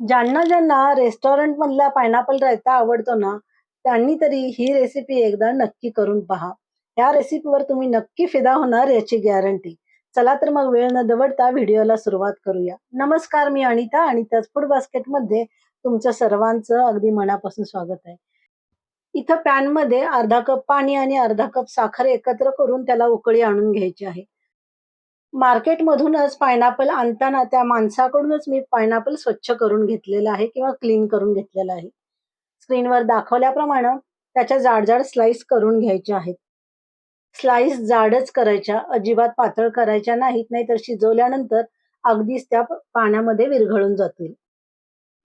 ज्यांना ज्यांना रेस्टॉरंट मधला पायनॅपल रायता आवडतो ना त्यांनी तरी ही रेसिपी एकदा नक्की करून पहा. या रेसिपीवर तुम्ही नक्की फिदा होणार याची गॅरंटी चला तर मग वेळ न दवडता व्हिडिओला सुरुवात करूया. नमस्कार मी अनिता आणि त्याच फूड बास्केटमध्ये तुमचं सर्वांचं अगदी मनापासून स्वागत आहे. इथं पॅनमध्ये अर्धा कप पाणी आणि अर्धा कप साखर एकत्र करून त्याला उकळी आणून घ्यायची आहे. मार्केटमधूनच पायनॅपल आणताना त्या माणसाकडूनच मी पायनॅपल स्वच्छ करून घेतलेला आहे किंवा क्लीन करून घेतलेला आहे. स्क्रीनवर दाखवल्याप्रमाणे त्याच्या जाड जाड स्लाइस करून घ्यायच्या आहेत. स्लाइस जाडच करायच्या अजिबात पातळ करायच्या नाहीत नाहीतर शिजवल्यानंतर अगदीच त्या पाण्यामध्ये विरघळून जातील.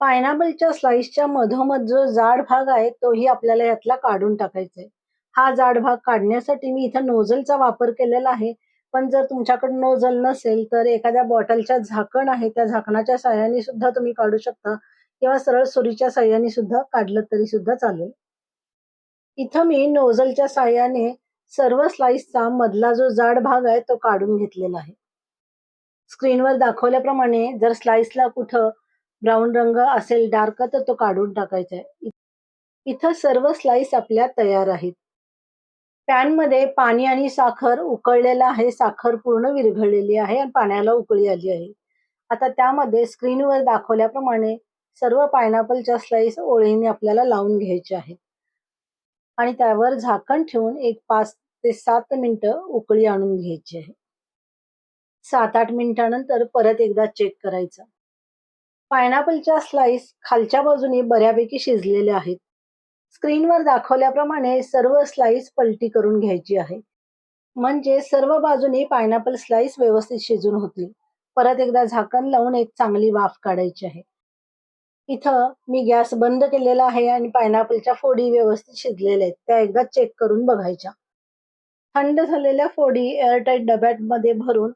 पायनॅपलच्या स्लाइसच्या मधोमध जो जाड भाग आहे तोही आपल्याला यातला काढून टाकायचा आहे. हा जाड भाग काढण्यासाठी मी इथं नोझलचा वापर केलेला आहे. पण जर तुमच्याकडे नोझल नसेल तर एखाद्या बॉटलच्या झाकण आहे त्या झाकणाच्या साह्याने सुद्धा तुम्ही काढू शकता. किंवा सरळ सुरीच्या साह्याने सुद्धा काढलं तरी सुद्धा चालेल. इथं मी नोझलच्या साह्याने सर्व स्लाइसचा मधला जो जाड भाग आहे तो काढून घेतलेला आहे. स्क्रीनवर दाखवल्याप्रमाणे जर स्लाइसला कुठं ब्राऊन रंग असेल डार्क तर तो काढून टाकायचा आहे. इथं सर्व स्लाइस आपल्या तयार आहेत. पॅनमध्ये पाणी आणि साखर उकळलेलं आहे साखर पूर्ण विरघळलेली आहे आणि पाण्याला उकळी आली आहे. आता त्यामध्ये स्क्रीनवर दाखवल्याप्रमाणे सर्व पायनॅपलच्या स्लाइस ओळीने आपल्याला लावून घ्यायचे आहेत. आणि त्यावर झाकण ठेवून एक पाच ते सात मिनिटं उकळी आणून घ्यायची आहे. सात आठ मिनिटानंतर परत एकदा चेक करायचं. पायनॅपलच्या स्लाइस खालच्या बाजूने बऱ्यापैकी शिजलेल्या आहेत. स्क्रीनवर दाखवल्याप्रमाणे सर्व स्लाइस पलटी करून घ्यायची आहे. म्हणजे सर्व बाजूने पायनॅपल स्लाइस व्यवस्थित शिजून होतील. परत एकदा झाकण लावून एक चांगली वाफ काढायची आहे. इथं मी गॅस बंद केलेला आहे आणि पायनॅपलच्या फोडी व्यवस्थित शिजलेल्या आहेत. त्या एकदा चेक करून बघायच्या. थंड झालेल्या फोडी एअरटाईट डब्यामध्ये भरून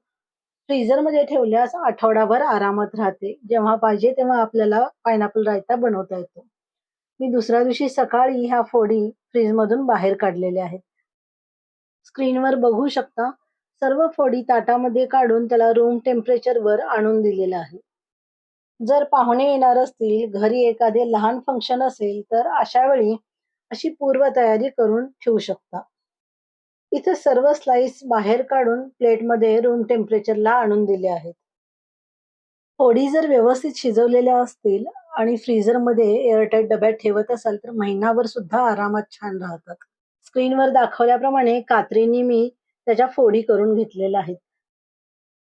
फ्रीझरमध्ये ठेवल्यास आठवडाभर आरामात राहते. जेव्हा पाहिजे तेव्हा आपल्याला पायनॅपल रायता बनवता येतो. मी दुसऱ्या दिवशी सकाळी ह्या फोडी फ्रीजमधून बाहेर काढलेल्या आहेत. स्क्रीनवर बघू शकता सर्व फोडी ताटामध्ये काढून त्याला रूम टेम्परेचरवर आणून दिलेलं आहे. जर पाहुणे येणार असतील घरी एखादे लहान फंक्शन असेल तर अशा वेळी अशी पूर्वतयारी करून ठेवू शकता. इथे सर्व स्लाइस बाहेर काढून प्लेटमध्ये रूम टेम्परेचरला आणून दिले आहेत. फोडी जर व्यवस्थित शिजवलेल्या असतील आणि फ्रीझरमध्ये एअरटाईट डब्यात ठेवत असाल तर महिनाभर सुद्धा आरामात छान राहतात. स्क्रीनवर दाखवल्याप्रमाणे कात्रीने मी त्याच्या फोडी करून घेतलेल्या आहेत.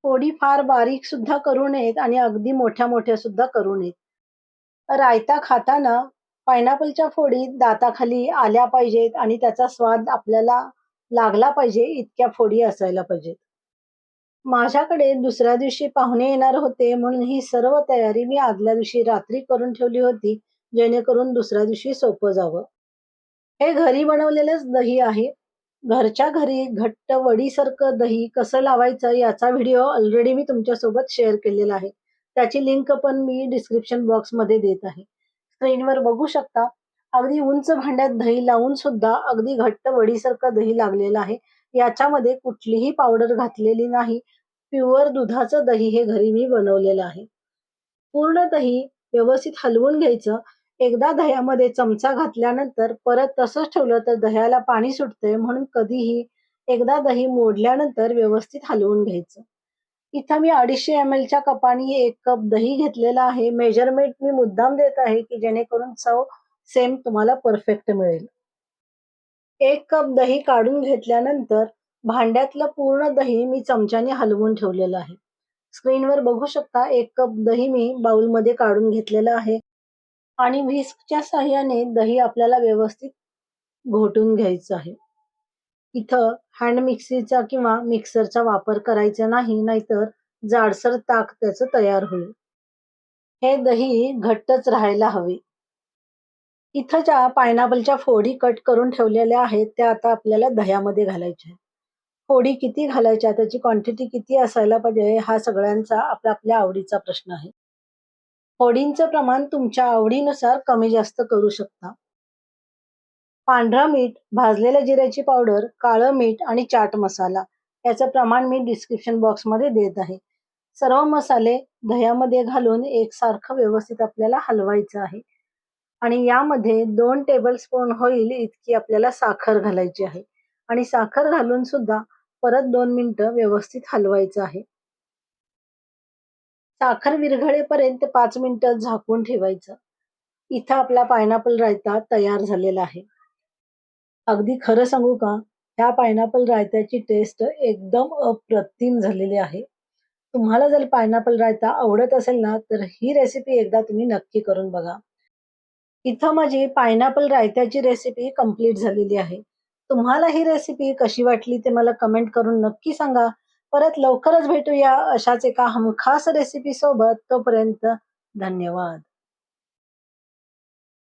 फोडी फार बारीक सुद्धा करू नयेत आणि अगदी मोठ्या मोठ्या सुद्धा करू नयेत. रायता खाताना पायनॅपलच्या फोडी दाताखाली आल्या पाहिजेत आणि त्याचा स्वाद आपल्याला लागला पाहिजे इतक्या फोडी असायला पाहिजेत. माझ्याकडे दुसऱ्या दिवशी पाहुणे येणार होते म्हणून ही सर्व तयारी मी आदल्या दिवशी रात्री करून ठेवली होती जेणेकरून दुसऱ्या दिवशी सोपं जावं. हे घरी बनवलेलंच दही आहे. घरच्या घरी घट्ट वडीसारखं दही कसं लावायचं याचा व्हिडिओ ऑलरेडी मी तुमच्यासोबत शेअर केलेला आहे. त्याची लिंक पण मी डिस्क्रिप्शन बॉक्समध्ये देत आहे. स्क्रीनवर बघू शकता. अगदी उंच भांड्यात दही लावून सुद्धा अगदी घट्ट वडीसारखं दही लागलेलं आहे. याच्यामध्ये कुठलीही पावडर घातलेली नाही. प्युअर दुधाचं दही हे घरी मी बनवलेलं आहे. पूर्ण दही व्यवस्थित हलवून घ्यायचं. एकदा दह्यामध्ये चमचा घातल्यानंतर परत तसंच ठेवलं तर दह्याला पाणी सुटते म्हणून कधीही एकदा दही मोडल्यानंतर व्यवस्थित हलवून घ्यायचं. इथं मी अडीचशे एम एलच्या कपाने एक कप दही घेतलेला आहे. मेजरमेंट मी मुद्दाम देत आहे की जेणेकरून चव सेम तुम्हाला परफेक्ट मिळेल. एक कप दही काढून घेतल्यानंतर भांड्यातलं पूर्ण दही मी चमच्याने हलवून ठेवलेलं आहे. स्क्रीनवर बघू शकता एक कप दही मी बाउलमध्ये काढून घेतलेलं आहे. आणि व्हिस्कच्या साह्याने दही आपल्याला व्यवस्थित घोटून घ्यायचं आहे. इथं हँड मिक्सीचा किंवा मिक्सरचा वापर करायचा नाही नाहीतर जाडसर ताक त्याचं तयार होईल. हे दही घट्टच राहायला हवे. इथं ज्या पायनॅपलच्या फोडी कट करून ठेवलेल्या आहेत त्या आता आपल्याला दह्यामध्ये घालायच्या फोडी किती घालायच्या त्याची क्वांटिटी किती असायला पाहिजे हा सगळ्यांचा आपल्या आपल्या आवडीचा प्रश्न आहे. फोडींचं प्रमाण तुमच्या आवडीनुसार कमी जास्त करू शकता. पांढरा मीठ भाजलेल्या जिऱ्याची पावडर काळं मीठ आणि चाट मसाला याचं प्रमाण मी डिस्क्रिप्शन बॉक्समध्ये देत आहे. सर्व मसाले दह्यामध्ये घालून एकसारखं व्यवस्थित आपल्याला हलवायचं आहे. आणि यामध्ये दोन टेबलस्पून होईल इतकी आपल्याला साखर घालायची आहे. आणि साखर घालून सुद्धा परत दोन मिनिटं व्यवस्थित हलवायचं आहे. साखर विरघळेपर्यंत पाच मिनिटं झाकून ठेवायचं. इथं आपला पायनॅपल रायता तयार झालेला आहे. अगदी खरं सांगू का ह्या पायनॅपल रायत्याची टेस्ट एकदम अप्रतिम झालेली आहे. तुम्हाला जर पायनॅपल रायता आवडत असेल ना तर ही रेसिपी एकदा तुम्ही नक्की करून बघा. इथं माझी पायनॅपल रायत्याची रेसिपी कंप्लीट झालेली आहे. तुम्हाला ही रेसिपी कशी वाटली ते मला कमेंट करून नक्की सांगा. परत लवकरच भेटूया अशाच एका हमखास रेसिपी सोबत. तोपर्यंत धन्यवाद.